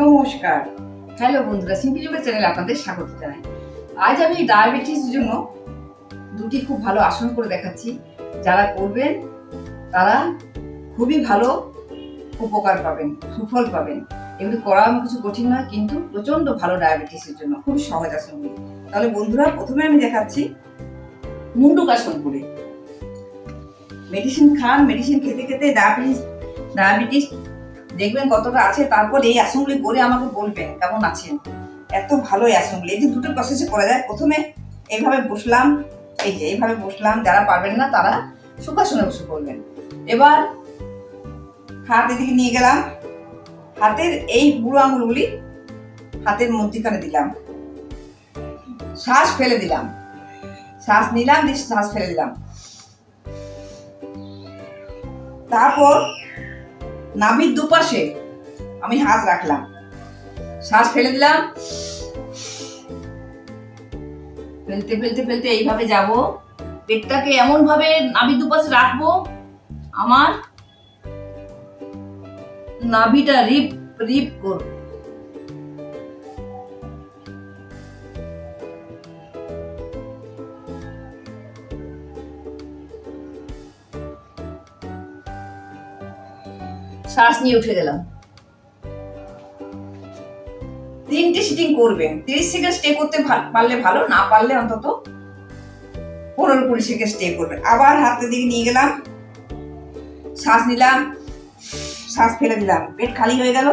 নমস্কার। হ্যালো বন্ধুরা, সিম্পি যুগের চ্যানেলে আপনাদের স্বাগত জানাই। আজ আমি ডায়াবেটিস জন্য দুটি খুব ভালো আসন করে দেখাচ্ছি। যারা করবেন, তারা খুবই ভালো উপকার পাবেন, সুফল পাবেন। এগুলি করা আমার কিছু কঠিন নয়, কিন্তু প্রচণ্ড ভালো ডায়াবেটিসের জন্য খুব সহজ আসনগুলি তাহলে বন্ধুরা, প্রথমে আমি দেখাচ্ছি মুন্ডুক আসন করে মেডিসিন খান মেডিসিন খেতে খেতে ডায়াবেটিস ডায়াবেটিস দেখবেন কতটা আছে, তারপর এই আসনগুলি করে আমাকে বলবেন কেমন আছেন। এত ভালো আসনগুলি এই যে দুটো প্রসেসে করা যায়, প্রথমে এইভাবে বসলাম, এই যে এইভাবে বসলাম, যারা পারবেন না তারা সুখাসনে বসে করবেন এবার হাত এদিকে নিয়ে গেলাম, হাতের এই বুড়ো আঙুলগুলি হাতের মধ্যিখানে দিলাম। শ্বাস ফেলে দিলাম। শ্বাস নিলাম দিয়ে শ্বাস ফেলে দিলাম। তারপর নাভির দুপাশে আমি হাত রাখলাম। শ্বাস ফেলে দিলাম। ফেলতে ফেলতে ফেলতে এইভাবে যাব। পেটটাকে এমন ভাবে নাভির দুপাশে রাখব, আমার নাভিটা রিপ রিপ করবে। শ্বাস নিয়ে উঠে গেলাম। তিনটে সিটিং করবেন। তিরিশ সেকেন্ড স্টে করতে পারলে ভালো, না পারলে অন্তত পনেরো কুড়ি সেকেন্ড স্টে করবেন। আবার হাতের দিকে নিয়ে গেলাম, শ্বাস নিলাম, শ্বাস ফেলে দিলাম। পেট খালি হয়ে গেল।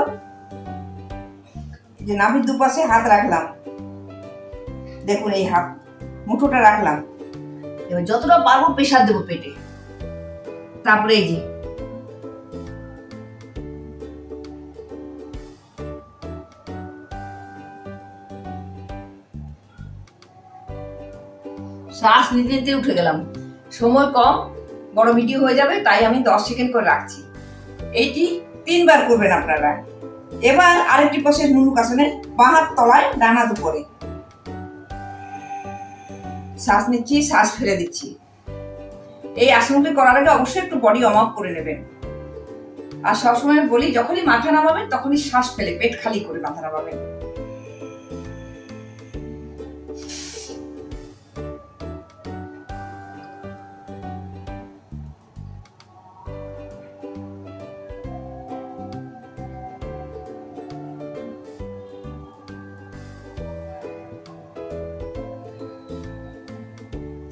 যে নাভির দুপাশে হাত রাখলাম। দেখুন এই হাত, মুঠোটা রাখলাম। এবার যতটা পারব প্রেশার দেবো পেটে। তারপরে এই যে শ্বাস নিতে নিতে উঠে গেলাম। সময় কম, বড় ভিডিও হয়ে যাবে, তাই আমি দশ সেকেন্ড করে রাখছি। এইটি তিনবার করবেন আপনারা। এবার আরেকটি প্রসেস মুন্ডুক আসনে বাঁ হাত তলায় ডান উপরে। শ্বাস নিচ্ছি, শ্বাস ফেলে দিচ্ছি। এই আসনটি করার আগে অবশ্যই একটু বডি ওয়ার্ম আপ করে নেবেন। আর সবসময় বলি, যখনই মাথা নামাবেন, তখনই শ্বাস ফেলে, পেট খালি করে মাথা নামাবেন।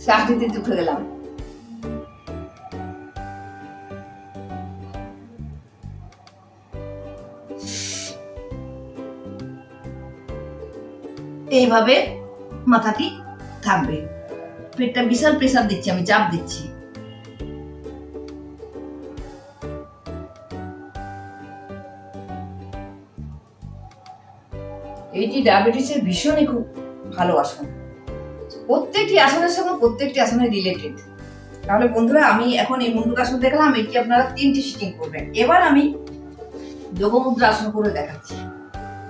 শ্বাস নিতে উঠে গেলাম এইভাবে মাথাটি থাকবে পেটটা বিশাল প্রেসার দিচ্ছি, আমি চাপ দিচ্ছি। এইটি ডায়াবেটিসের ভীষণই খুব ভালো আসন। প্রত্যেকটি আসনের সঙ্গে প্রত্যেকটি আসনে রিলেটেড তাহলে বন্ধুরা, আমি এখন এই মুন্ডুক আসন দেখলাম, এটি আপনারা তিনটি সিটিং করবেন। এবার আমি যোগমুদ্রা আসন করে দেখাচ্ছি।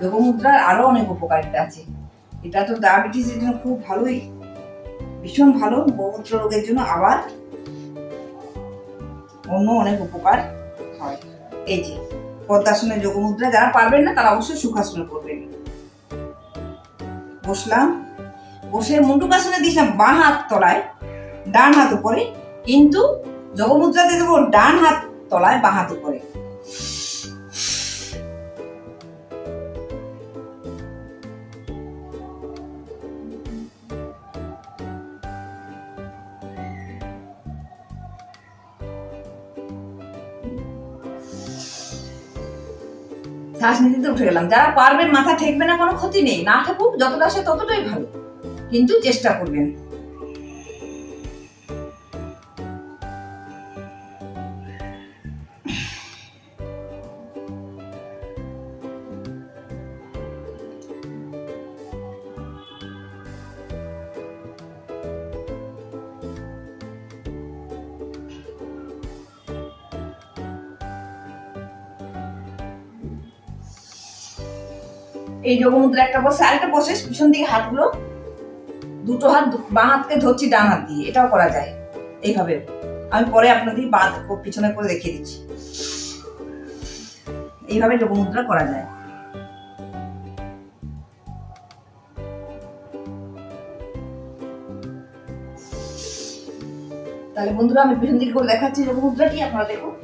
যোগমুদ্রার আরও অনেক উপকারিতা আছে। এটা তো ডায়াবেটিসের জন্য খুব ভালোই, ভীষণ ভালো। বহুমূত্র রোগের জন্য আবার অন্য অনেক উপকার হয়। এই যে পদ্মাসনের যোগমুদ্রা, যারা পারবেন না, তারা অবশ্যই সুখাসন করবেন। বসলাম। বসে মুন্ডুকাসনে দিয়েছিলাম বাঁ হাত তলায়, ডান হাত উপরে, কিন্তু যোগমুদ্রাতে দেবো ডান হাত তলায় বাঁ হাত উপরে। শ্বাস নিতে উঠে গেলাম। যারা পারবেন, মাথা ঠেকবে না, কোনো ক্ষতি নেই। না ঠেকুক, যতটা আসে ততটাই ভালো। কিন্তু চেষ্টা করবেন। এই যোগমুদ্রা একটা বসে আরেকটা বসে পিছন দিকে হাতগুলো। দুটো হাত বাঁ হাতকে ধরছি, ডান হাত দিয়ে। এটাও করা যায়। এইভাবে। আমি পরে আপনাদের বাঁ পিছনে করে দেখিয়ে দিচ্ছি। এইভাবে যোগমুদ্রা করা যায়। তাহলে বন্ধুরা, আমি পিছন দিকে করে দেখাচ্ছি কি আপনারা দেখুন।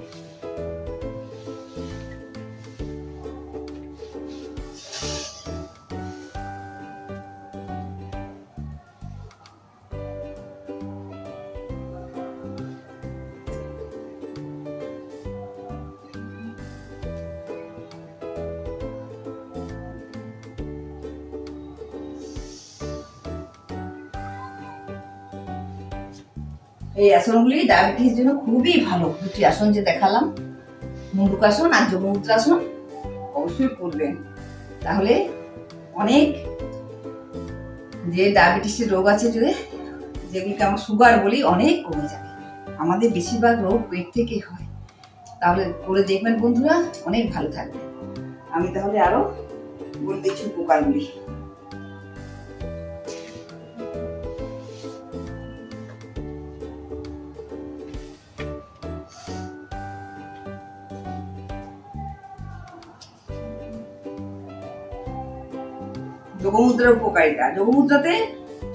এই আসনগুলি ডায়াবেটিস জন্য খুবই ভালো। দুটি আসন যে দেখালাম মুন্ডুকাসন আর যোগ মুদ্রাসন অবশ্যই করবেন তাহলে অনেক যে ডায়াবেটিসের রোগ আছে যে, যেগুলিকে আমরা সুগার বলি, অনেক কমে যাবে। আমাদের বেশিরভাগ রোগ পেট থেকে হয়। তাহলে করে দেখবেন বন্ধুরা, অনেক ভালো থাকবে আমি তাহলে আরও বলে দিচ্ছি উপকারগুলি। যোগমুদ্রার উপকারিতা যোগমুদ্রাতে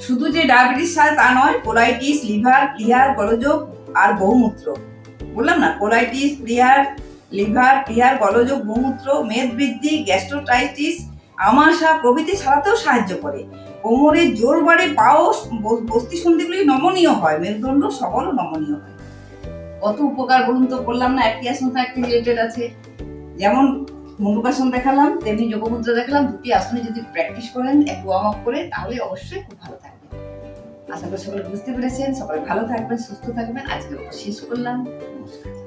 শুধু যে ডায়াবেটিস হয় তা নয়, কোলাইটিস, লিভার প্লিহার গলযোগ আর বহুমূত্র। বললাম না, কোলাইটিস প্লিহার লিভার প্লিহার গলযোগ, বহুমূত্র, মেদ বৃদ্ধি গ্যাস্ট্রোটাইটিস আমাশা প্রভৃতি সারাতেও সাহায্য করে। কোমরের জোর বাড়ে, পাও বস্তি সন্ধিগুলি নমনীয় হয়, মেরুদণ্ড সবল নমনীয় হয়। কত উপকার বলুন তো, বললাম না, একটি আসন তো একটি রিলেটেড আছে। যেমন মুন্ডুকাসন দেখালাম, তেমনি যোগমুদ্রা দেখালাম, দুটি আসনে যদি প্র্যাকটিস করেন একটু ওয়ার্ম আপ করে, তাহলে অবশ্যই খুব ভালো থাকবে আশা করি সকলে বুঝতে পেরেছেন। সবাই ভালো থাকবেন, সুস্থ থাকবেন। আজকে শেষ করলাম। নমস্কার।